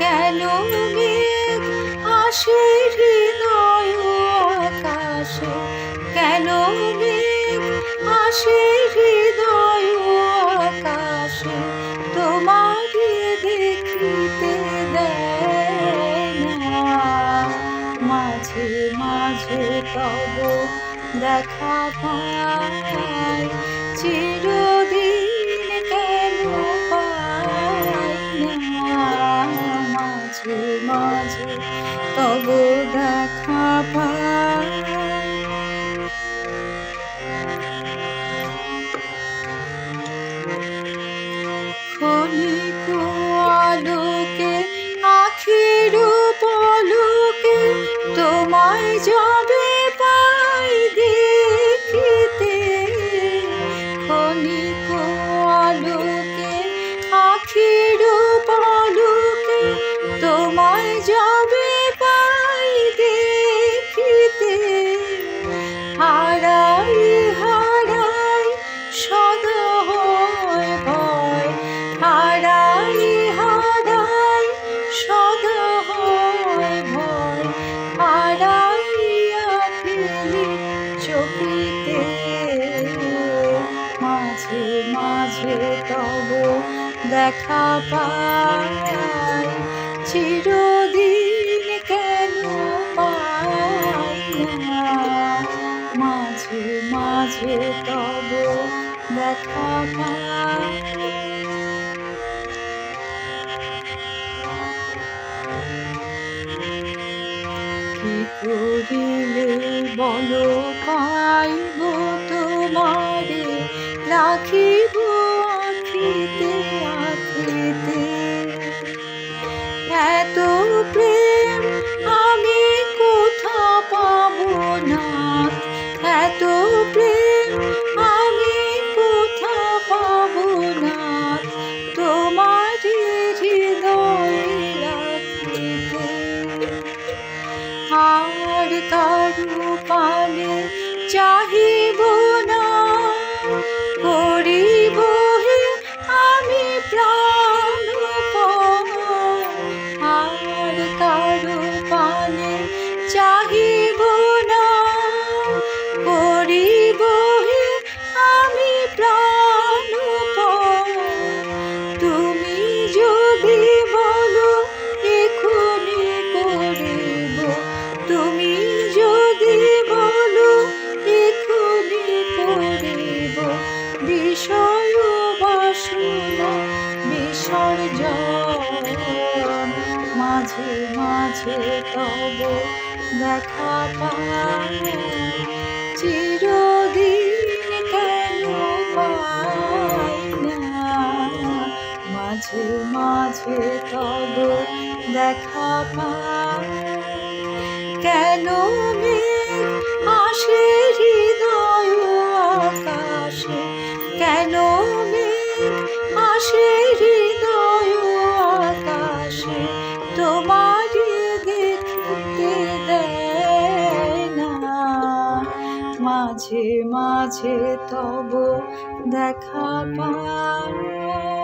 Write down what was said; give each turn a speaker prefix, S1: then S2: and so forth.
S1: কেন মেঘ আসে হৃদয় আকাশে। কেন মেঘ আসে হৃদয় আকাশে, তোমাকে দেখিতে মাঝে মাঝে তব দেখা পাই চিরদিন তব দেখা পাই। দেখা পাই। চিরদিন কেন মাঝে মাঝে তব দেখা পাই। কি করিলে বলো, পাইব তোমারে? রাখিব আর কারু পানে চাহিব বিসর্জন মাঝে মাঝে তব দেখা পাই। চিরদিন কেন পাই না? মাঝে মাঝে তব দেখা পাই। কেন তোমারে না। মাঝে মাঝে তব দেখা পাই